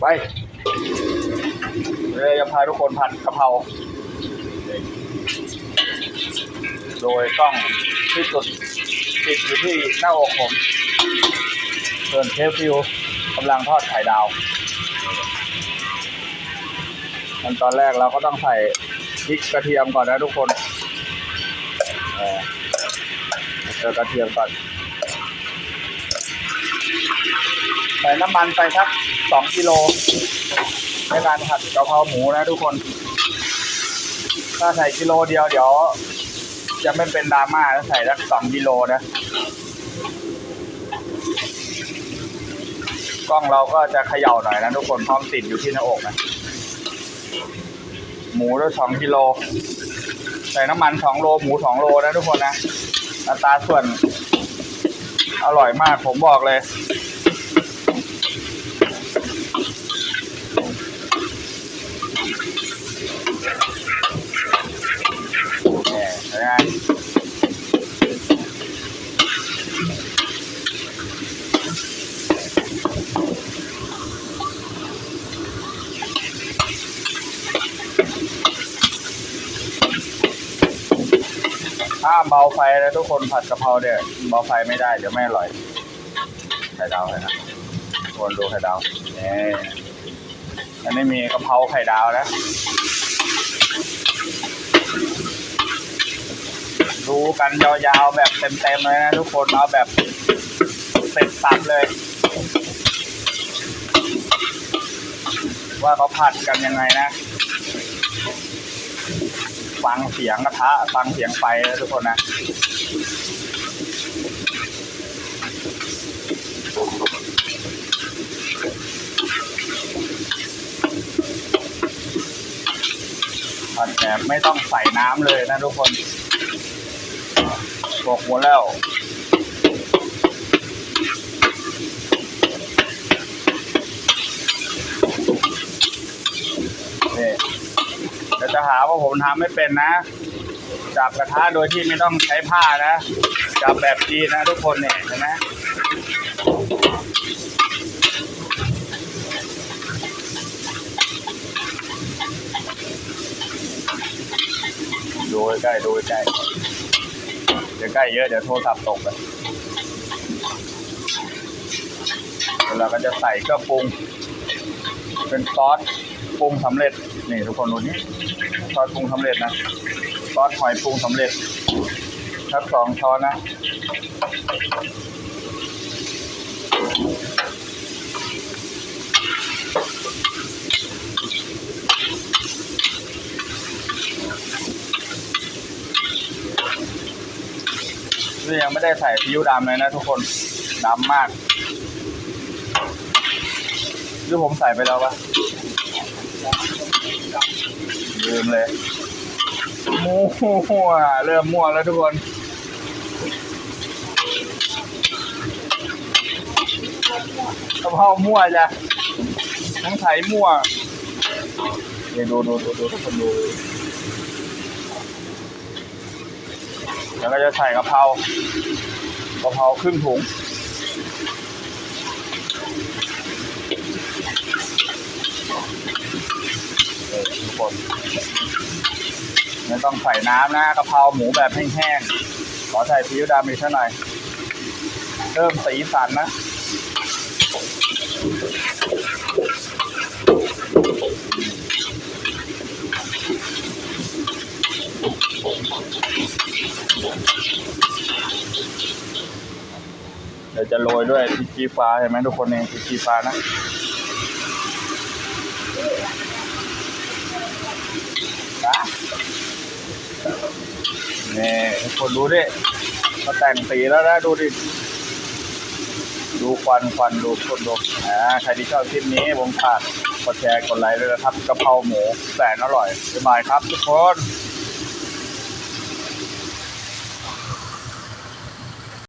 ไปเลยจะพาทุกคนผัดกะเพราโดยกล้องที่สุดติดอยู่ที่หน้าอกผมส่วนเชฟฟิวกำลังทอดไข่ดาวขั้นตอนแรกเราก็ต้องใส่พริกกระเทียมก่อนนะทุกคนเจอกระเทียมก่อน ใส่น้ำมันไปสัก สองกิโลในการผัดกะเพราหมูนะทุกคน ถ้าใส่กิโลเดียวเดี๋ยวจะไม่เป็นดราม่าถ้าใส่สักสองกิโลนะกล้องเราก็จะเขย่าหน่อยนะทุกคนพร้อมติดอยู่ที่หน้าอกนะหมูด้วยสองกิโลใส่น้ำมันสองโลหมูสองโลนะทุกคนนะอัตราส่วน อร่อยมากผมบอกเลยเห็นไหม ห้าเบาไฟนะทุกคนผัดกะเพราเนี่ยเบาไฟไม่ได้เดี๋ยวไม่อร่อยไข่ดาวเลยนะทุกคนดูไข่ดาวนี่อันนี้มีกะเพราไข่ดาวนะ ดูกันยาวๆแบบเต็มๆเลยนะทุกคนเอาแบบเสร็จสับเลย ว่าเขาผัดกันยังไงนะ ฟังเสียงกระทะฟังเสียงไฟนะทุกคนนะผัดแบบไม่ต้องใส่น้ำเลยนะทุกคนบอกหมดแล้ว นี่เดี๋ยวจะหาว่า ผมทำไม่เป็นนะ จับกระทะโดยที่ไม่ต้องใช้ผ้านะ จับแบบจีนนะทุกคนเนี่ยเห็นไหมดูใกล้ดูใกล้เดี๋ยวใกล้เยอะเดี๋ยวโทรศัพท์ตกเลยแล้วเราก็จะใส่เครื่องปรุง เป็นซอสปรุงสำเร็จนี่ทุกคนดูนี่ซอสปรุงสำเร็จนะซอสหอยปรุงสำเร็จทักสองช้อนนะนี่ยังไม่ได้ใส่ซีอิ๊วดำเลยนะทุกคนดำมาก หรือผมใส่ไปแล้วปะลืมเลยมั่วเริ่มมั่วแล้วทุกคนกระเพรามั่วจ้ะทั้งไถมั่วนี่ดูดูดูดูทุกคนดูแล้วก็จะใส่กะเพรากะเพราครึ่งถุง ทุกคนไม่ต้องใส่น้ำนะกะเพราหมูแบบแห้งๆ ขอใส่ซีอิ๊วดำอีกสักหน่อยเพิ่มสีสันนะเดี๋ยวจะโรยด้วยพริกชี้ฟ้าเห็นไหมทุกคนเองพริกชี้ฟ้านะ นะนี่คนดูดิมาแต่งสีแล้วนะ ดูดิ ดูควันควันดูคนดูอ่าใครที่ชอบคลิปนี้ผมฝากกดแชร์กดไลค์ด้วยนะครับกะเพราหมูแสนอร่อยสบายครับทุกคน